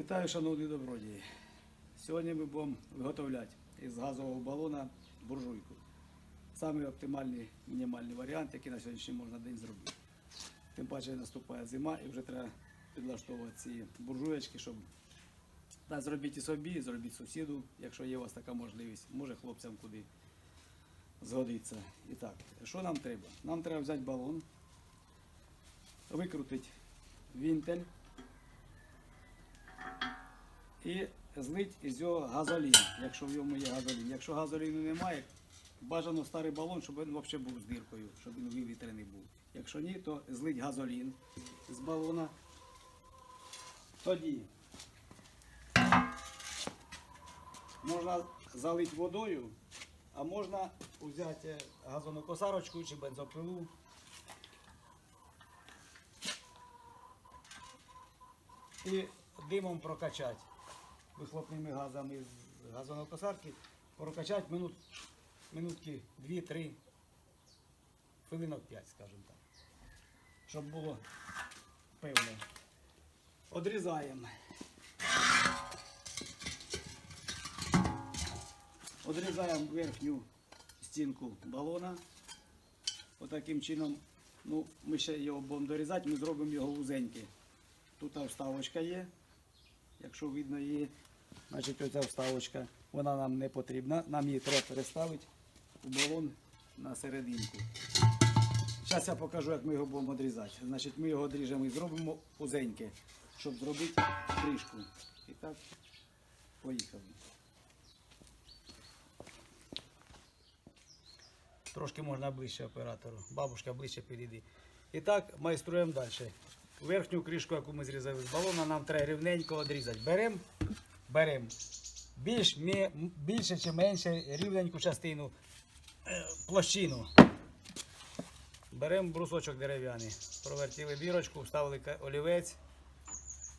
Вітаю, шановні добродії. Сьогодні ми будемо виготовляти із газового балона буржуйку. Самий оптимальний мінімальний варіант, який на сьогоднішній можна день зробити. Тим паче наступає зима і вже треба підлаштовувати ці буржуєчки, щоб та, зробіть собі, зробіть сусіду, якщо є у вас така можливість, може хлопцям куди згодиться. І так, що нам треба? Нам треба взяти балон, викрутити вінтель і злить із його газолін, якщо в ньому є газолін. Якщо газоліну немає, бажано старий балон, щоб він взагалі був з диркою, щоб він вивітрений був. Якщо ні, то злить газолін з балона. Тоді можна залити водою, а можна взяти газону косарочку чи бензопилу. І димом прокачати вихлопними газами з газонокосарки, прокачати минут, минутки 2-3, хвилинок 5, скажімо так. Щоб було певне. Одрізаємо. Одрізаємо верхню стінку балона. Отаким чином, ну, ми ще його будемо дорізати, ми зробимо його вузенький. Тут вставочка є. Якщо видно її, значить оця вставочка, вона нам не потрібна. Нам її треба переставити у балон на серединку. Зараз я покажу, як ми його будемо відрізати. Значить, ми його одріжемо і зробимо узеньке, щоб зробити кришку. І так, поїхали. Трошки можна ближче оператору. Бабушка ближче підійди. І так майструємо далі. Верхню кришку, яку ми зрізали з балона, нам треба рівненько відрізати. Беремо, беремо більш, більше чи менше рівненьку частину, е, площину. Беремо брусочок дерев'яний, провертіли бірочку, вставили олівець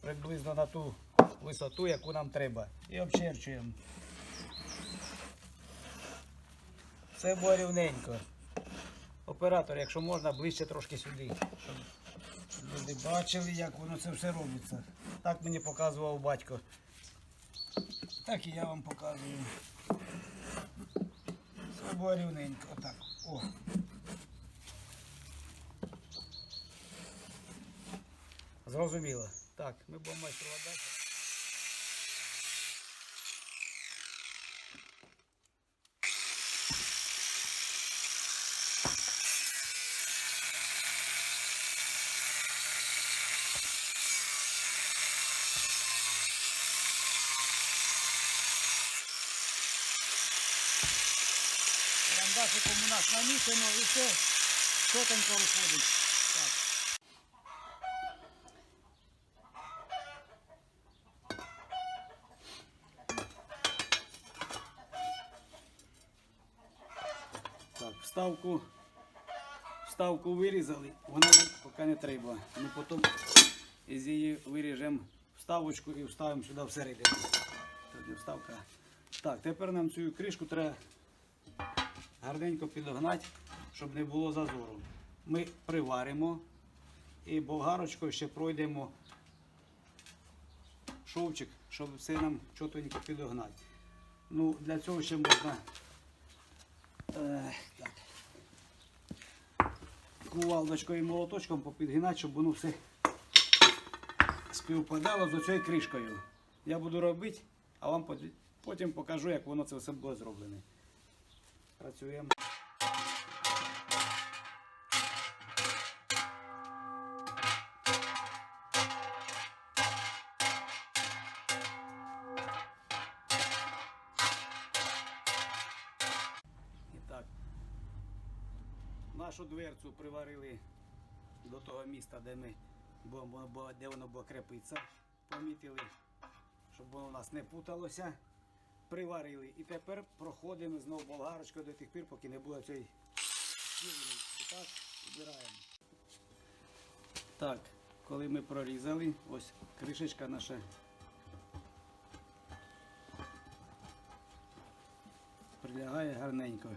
приблизно на ту висоту, яку нам треба. І обчерчуємо. Все було рівненько. Оператор, якщо можна, ближче трошки сюди, щоб бачили, як воно це все робиться. Так мені показував батько. Так і я вам показую. Все рівненько. Отак. О. Зрозуміло. Так, ми будемо майструвати далі. Карандашиком у нас намішано і все чотенько виходить. Так. Вставку, вставку вирізали, вона поки не треба. Ми потім із її виріжемо вставочку і вставимо сюди всередину. Вставка. Так, тепер нам цю кришку треба гарненько підогнати, щоб не було зазору. Ми приваримо і болгарочкою ще пройдемо шовчик, щоб все нам чотенько підогнати. Ну, для цього ще можна е, так, кувалдочкою і молоточком попідгинати, щоб воно все співпадало з оцією кришкою. Я буду робити, а вам потім покажу, як воно це все було зроблене. Працюємо. Нашу дверцю приварили до того міста, де ми де воно буде крепитися. Помітили, щоб воно у нас не путалося. Приварили. І тепер проходимо знову болгарочкою до тих пір, поки не буде цей. І так, збираємо. Так, коли ми прорізали, ось кришечка наша. Прилягає гарненько.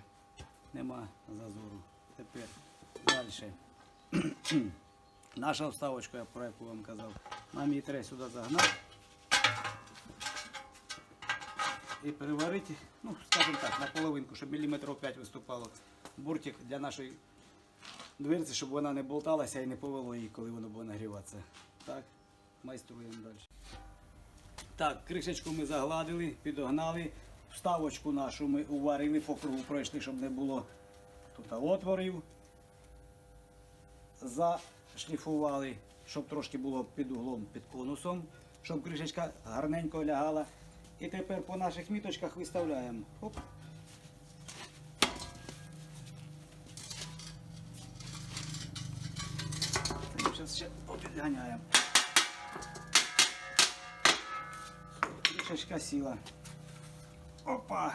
Нема зазору. Тепер далі. Наша вставочка, про яку вам казав, нам її треба сюди загнати. І переварити, ну, скажімо так, на половинку, щоб міліметрів 5 виступало. Буртик для нашої дверці, щоб вона не болталася і не повело її, коли воно буде нагріватися. Так, майструємо далі. Так, кришечку ми загладили, підогнали. Вставочку нашу ми уварили, по кругу пройшли, щоб не було тут отворів. Зашліфували, щоб трошки було під углом, під конусом, щоб кришечка гарненько лягала. І тепер по наших міточках виставляємо. Оп. Зараз ще підганяємо. Кришечка сіла. Опа!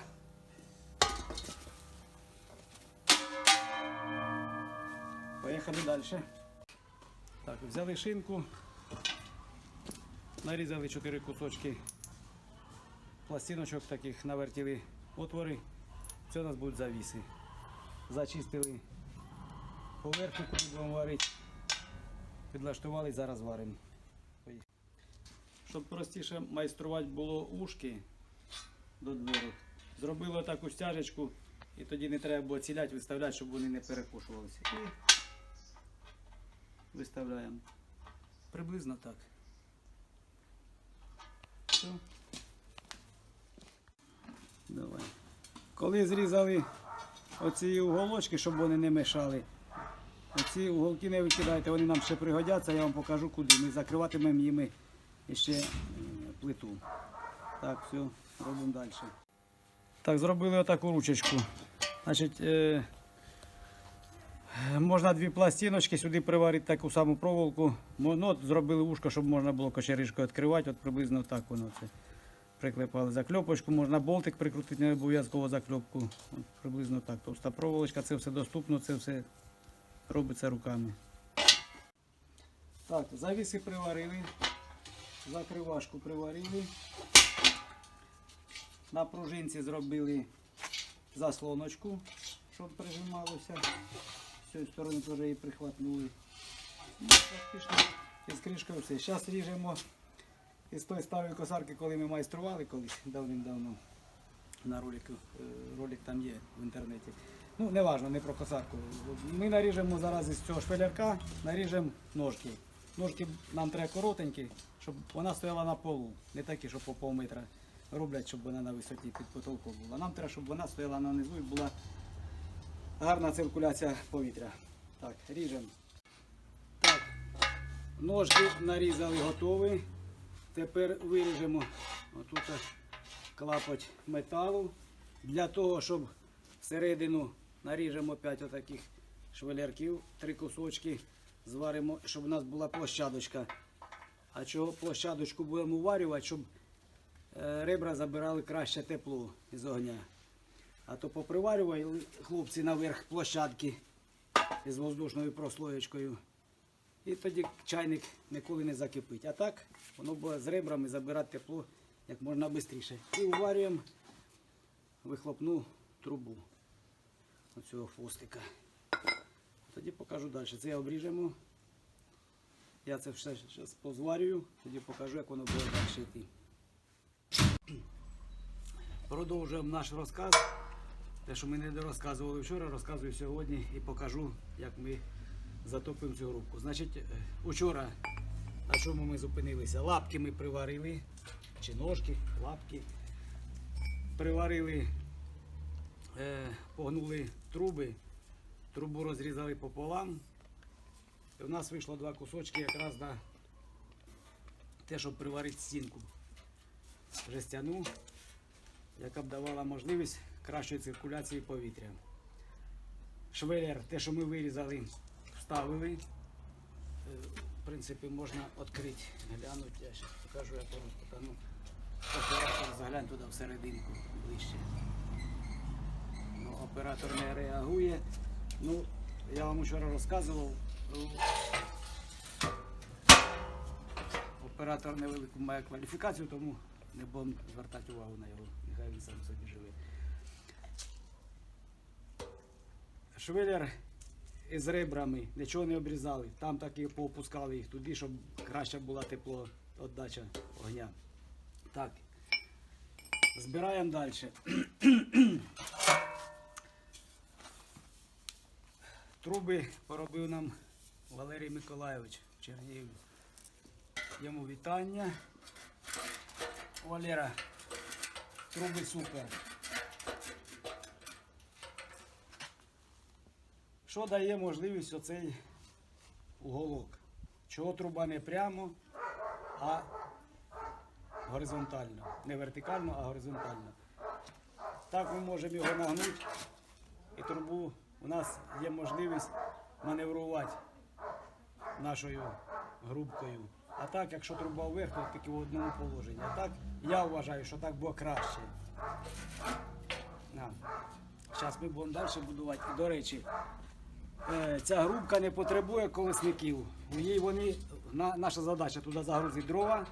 Поїхали далі. Так, взяли шинку, нарізали 4 кусочки пластиночок таких, навертіли отвори. Це у нас будуть завіси. Зачистили поверхню, куди будемо варити. Підлаштували, зараз варимо. Щоб простіше майструвати було ушки до дверок. Зробили таку стяжечку і тоді не треба було ціляти, виставляти, щоб вони не перекушувалися. І виставляємо. Приблизно так. Все. Давай. Коли зрізали оці уголочки, щоб вони не мешали, оці уголки не викидайте, вони нам ще пригодяться, я вам покажу куди. Ми закриватимемо їми ще е, плиту. Так, все, робимо далі. Так, зробили отаку ручечку. Значить, е, можна дві пластиночки сюди приварити таку саму проволоку. Ну, от зробили ушко, щоб можна було кочеришкою відкривати. От приблизно так воно це. Приклепали закльопочку, можна болтик прикрутити, не обов'язково закльопку. От приблизно так. Товста проволочка, це все доступно, це все робиться руками. Так, завіси приварили, закривашку приварили. На пружинці зробили заслоночку, щоб прижималося. З цієї сторони теж її прихватнули. Ну, практично із кришкою все. Зараз ріжемо із тої старої косарки, коли ми майстрували колись давним-давно. На ролику, е, ролик там є в інтернеті. Ну, не важно, не про косарку. Ми наріжемо зараз із цього шпилярка, наріжемо ножки. Ножки нам треба коротенькі, щоб вона стояла на полу. Не такі, що по пол метра роблять, щоб вона на висоті під потолком була. Нам треба, щоб вона стояла на низу і була гарна циркуляція повітря. Так, ріжемо. Так, ножки нарізали готові. Тепер виріжемо отут клапоть металу. Для того, щоб всередину наріжемо 5 отаких швелярків, три кусочки, зваримо, щоб у нас була площадочка. А чого площадочку будемо варювати, щоб е, ребра забирали краще тепло із огня. А то поприварювали хлопці наверх площадки із воздушною прослоєчкою. І тоді чайник ніколи не закипить. А так воно буде з ребрами забирати тепло як можна швидше. І уварюємо вихлопну трубу оцього хвостика. Тоді покажу далі. Це обріжемо. Я це все зараз позварюю, тоді покажу, як воно буде далі йти. Продовжуємо наш розказ. Те, що ми не розказували вчора, розказую сьогодні і покажу, як ми затопимо цю грубку. Значить, е, учора на чому ми зупинилися? Лапки ми приварили, чи ножки, лапки. Приварили, е, погнули труби, трубу розрізали пополам. І у нас вийшло два кусочки якраз на те, щоб приварити стінку жестяну, яка б давала можливість кращої циркуляції повітря. Швелер, те, що ми вирізали, вставили. Е, В принципі, можна відкрити, глянути. Я зараз покажу, як воно. Оператор заглянь туди всерединку ближче. Ну, оператор не реагує. Ну, я вам вчора розказував. ну, Оператор невелику має кваліфікацію, тому не будемо звертати увагу на його. Нехай він сам собі живе. Швелер із ребрами, нічого не обрізали. Там так і поопускали їх туди, щоб краще була тепло віддача огня. Так. Збираємо далі. Труби поробив нам Валерій Миколайович Чернігів. Йому вітання. Валера, труби супер. Що дає можливість оцей уголок? Чого труба не прямо, а горизонтально. Не вертикально, а горизонтально. Так ми можемо його нагнути і трубу у нас є можливість маневрувати нашою грубкою. А так, якщо труба вверх, то тільки в одному положенні. А так я вважаю, що так було краще. Зараз ми будемо далі будувати. До речі, ця грубка не потребує колесників. Ній вони, наша задача туди загрузити дрова,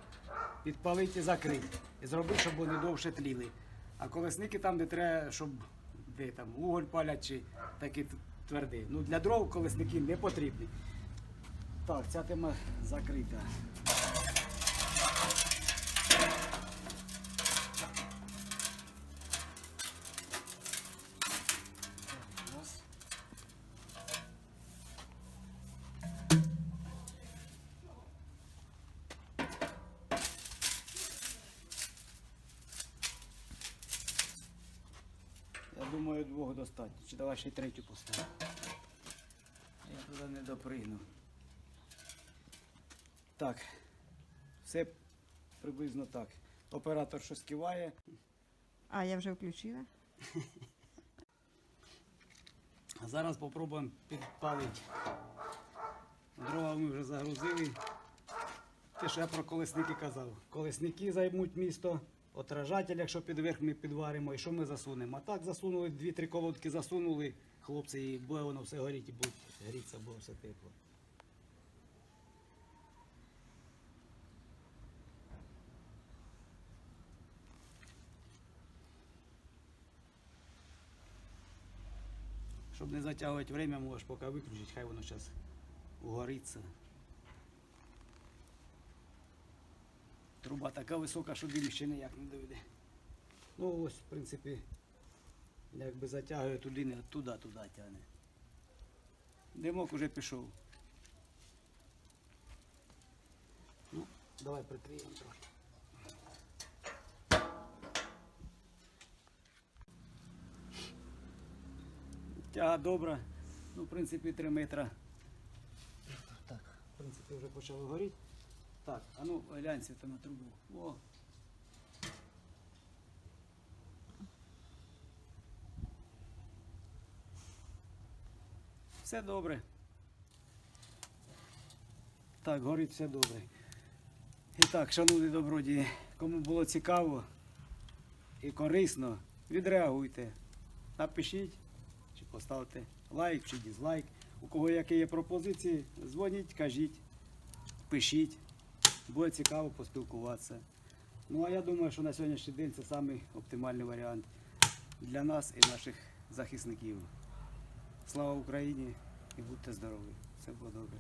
підпалити і закрити. І зробити, щоб вони довше тліли. А колесники там, де треба, щоб де там уголь палять чи такі тверді. Ну, для дров колесники не потрібні. Так, ця тема закрита. Думаю, двох достатньо. Чи давай ще й третю поставимо. Я туди не допригну. Так. Все приблизно так. Оператор щось киває. А, я вже включила. А зараз спробуємо підпалити. Дрова ми вже загрузили. Те, що я про колесники казав. Колесники займуть місто, отражатель, якщо під верх ми підваримо, і що ми засунемо. А так засунули, дві-три колодки засунули, хлопці, і буде воно все горіти і буде грітися, буде все тепло. Щоб не затягувати время, можеш поки виключити, хай воно зараз угориться. Труба така висока, що дим ще ніяк не доведе. Ну ось, в принципі, якби затягує туди, не туди, туди тягне. Димок уже пішов. Ну, давай прикриємо трохи. Тяга добра. Ну, в принципі, 3 метра. Так, в принципі, вже почало горіти. Так, а ну глянь світа на трубу. О. Все добре. Так, горить все добре. І так, шановні добродії, кому було цікаво і корисно, відреагуйте. Напишіть чи поставте лайк чи дізлайк. У кого які є пропозиції, дзвоніть, кажіть, пишіть. Буде цікаво поспілкуватися. Ну а я думаю, що на сьогоднішній день це самий оптимальний варіант для нас і наших захисників. Слава Україні і будьте здорові! Все буде добре.